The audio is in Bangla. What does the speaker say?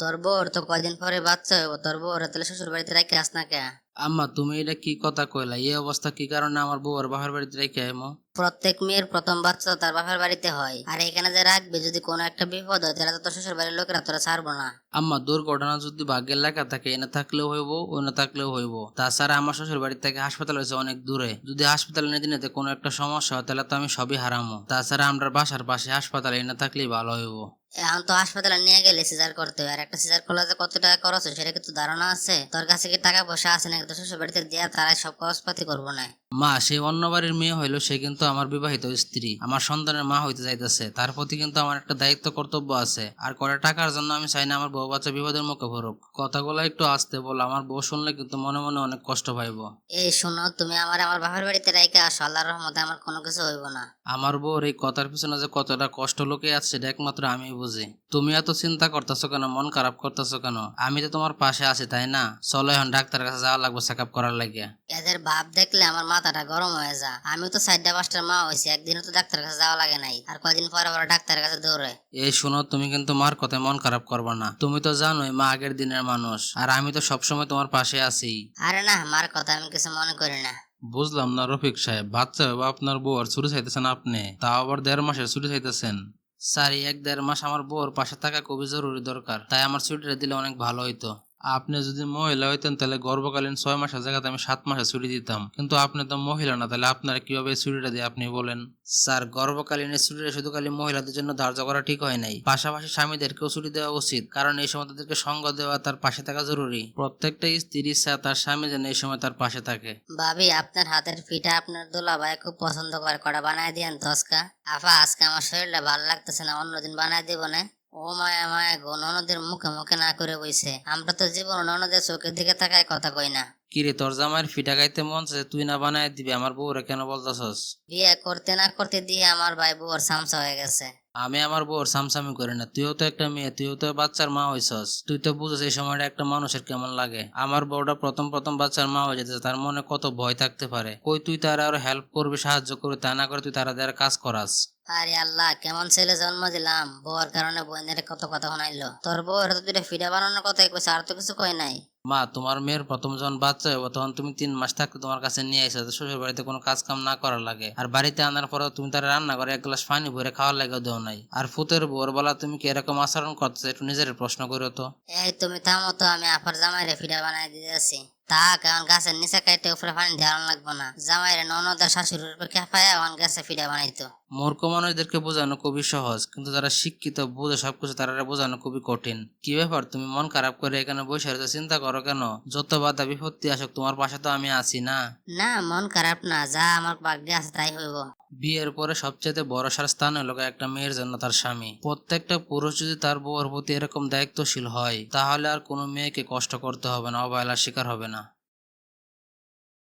তোর বউর তো কয়দিন পরে বাচ্চা হইব? তোর বউর তাহলে শ্বশুর বাড়িতে রাখি আস না কে? আম্মা, তুমি এটা কি কথা কইলা? এই অবস্থা কি কারণে আমার বউর বাপের বাড়িতে রেখে আইমো? প্রত্যেক মেয়ের প্রথম বাচ্চা তার বাপের বাড়িতে হয়। আর এখানে যে রাখবে যদি কোনো একটা বিপদ হয় তাহলে তো শ্বশুর বাড়ির লোকেরা তোরা ছাড়বো না। আম্মা দুর্ঘটনা যদি ভাগ্যের লেখা থাকে এনে থাকলেও হইব ও না থাকলেও হইব। তাছাড়া আমার শ্বশুর বাড়ি থেকে হাসপাতাল হয়েছে অনেক দূরে। যদি হাসপাতালে নিতে নিতে কোনো একটা সমস্যা হয় তাহলে তো আমি সবই হারামো। তাছাড়া আমরা বাসার পাশে হাসপাতালে এনে থাকলেই ভালো হইব। এখন তো হাসপাতালে নিয়ে গেলে সিজার করতে হয়। আর একটা সিজার খোলা যে কত টাকা খরচ হয় সেটা কি তো ধারণা আছে? তোর কাছে কি টাকা পয়সা আছে তোর শ্বশুর বাড়িতে দেয়া তারাই সব খরচপাতি করব না। মা সেই অন্য বাড়ির মেয়ে হইল সে কিন্তু আমার বিবাহিত স্ত্রী। আমার সন্তানের মা হইতে যাইতেছে। তার প্রতি কিন্তু আমার একটা দায়িত্ব কর্তব্য আছে। আর করে টাকার জন্য আমি চাই না আমার বউ বাচ্চা বিপদের মুখে পড়ুক। কথাগুলো একটু আসতে বল। আমার বউ শুনলে কিন্তু মনে মনে অনেক কষ্ট পাইব। এই শোনো তুমি আমার আমার বাপের বাড়িতে রেখে আসো। আল্লাহর রহমতে আমার কোনো কিছু হইব না। আমার বউর এই কথার পিছনে যে কতটা কষ্ট লোকে আছে সেটা একমাত্র আমি বুঝি। তুমি এত চিন্তা করতেছো কেন? মন খারাপ করতেছো কেন? আমি তো তোমার পাশে আছি তাই না? চলো এখন ডাক্তারের কাছে যাওয়া লাগবে চেক আপ করার লাগিয়া এদের ভাব দেখলে আমার মাথাটা গরম হয়ে যা। আমিও তো চারটা পাঁচটার মা হয়েছি একদিনও তো ডাক্তারের কাছে যাওয়া লাগে নাই। আর কয়দিন পরে পরে ডাক্তারের কাছে দৌড়ে। এই শোনো তুমি কিন্তু মার কথায় মন খারাপ করবে না। তুমি তো জানোই মা আগের দিনের মানুষ আর আমি তো সবসময় তোমার পাশে আছি। আরে না মার কথা আমি কিছু মনে করি না। বুঝলাম না রফিক সাহেব বাচ্চা হবে আপনার বউ আর ছুটি চাইতেছেন আপনি তাও আবার দেড় মাসের ছুটি চাইতেছেন। স্যার এক দেড় মাস আমার বউর পাশে থাকা খুবই জরুরি দরকার। তাই আমার ছুটিটা দিলে অনেক ভালো হইতো। আপনি যদি মহিলা হইতেন তাহলে গর্ভকালীন ছয় মাসের জায়গাতে আমি সাত মাসে ছুটি দিতাম। কিন্তু আপনি তো মহিলা না তাহলে আপনার কীভাবে ছুটিটা দিয়ে আপনি বলেন? স্যার গর্ভকালীন ছুটিটা শুধু খালি মহিলাদের জন্য ধার্য করা ঠিক হয় নাই। পাশাপাশি স্বামীদেরকেও ছুটি দেওয়া উচিত কারণ এই সময় তাদেরকে সঙ্গ দেওয়া তার পাশে থাকা জরুরি। প্রত্যেকটা স্ত্রী স্যার তার স্বামী যেন এই সময় তার পাশে থাকে। ভাবি আপনার হাতের পিঠা আপনার দোলা ভাই খুব পছন্দ করে কটা বানায় দিয়েন তসকা আফা আজকে আমার শরীরটা ভালো লাগতেছে না অন্যদিন বানায় দিব না। ও মায়া মায়া গো ননদের মুখে মুখে না করে বইছে। আমরা তো জীবন ননদের চোখের দিকে তাকায় কথা কই না। কিরে তোর জামাইয়ের ফিটা খাইতে মন চায় তুই না বানায় দিবি আমার বউরে কেন বলতেছস? বিয়ে করতে না করতে দিয়ে আমার ভাই বউর সামসা হয়ে গেছে। আমি আমার বউর সামসামি করি না তুইও তো একটা মেয়ে তুইও তো বাচ্চার মা হইছস। তুই তো বুঝছিস এই সময়টা একটা মানুষের কেমন লাগে। আমার বউটা প্রথম প্রথম বাচ্চার মা হয়ে যেতেছে তার মনে কত ভয় থাকতে পারে। কই তুই তারা আরও হেল্প করবি সাহায্য করবি তা না করে তুই তারা কাজ করাস। আরে আল্লাহ কেমন ছেলে জন্ম দিলাম। বউর কারণে বোনের কত কথা শোনাইলো। তোর বউর তো দুইটা ফিডা বানানোর কথাই কইছে আর তো কিছু কই নাই। মা তোমার মেয়ের প্রথম যখন বাচ্চা হইব তখন তুমি তিন মাস থাকতে তোমার কাছে নিয়ে এসে শ্বশুর বাড়িতে কোনো কাজ কাম না করার লাগে। আর বাড়িতে আনার পরে তুমি তার রান্না করে এক গ্লাস পানি ভরে খাওয়ার লাগে দেও নাই। আর ফুতের বোর বলা তুমি কি এরকম আচরণ করতেছো একটু নিজের প্রশ্ন করো তো। এই তুমি থামো তো আমি আফার জামাইরে ফিডা বানাই দিয়ে দিতেছি। তা কারণ গাছের নিচে কাইটে উপরে পানি ঢালান লাগবো না। জামাইরে ননদের শাশুড়ির উপর খেপায় এখন গাছে ফিডা বানাইতো। মূর্খ মানুষদেরকে বোঝানো খুবই সহজ কিন্তু যারা শিক্ষিত বোঝে সবকিছু তারা বোঝানো খুবই কঠিন। কি ব্যাপার তুমি মন খারাপ করে এখানে বসে রয়েছে চিন্তা করো কেন? যত বাধা বিপত্তি আসুক তোমার পাশে তো আমি আছি না? না মন খারাপ না যা আমার ভাগ্যে আছে তাই হইব। বিয়ের পরে সবচেয়ে ভরসার স্থান হলো একটা মেয়ের জন্য তার স্বামী। প্রত্যেকটা পুরুষ যদি তার বউর প্রতি এরকম দায়িত্বশীল হয় তাহলে আর কোনো মেয়েকে কষ্ট করতে হবে না অবহেলার শিকার হবে না।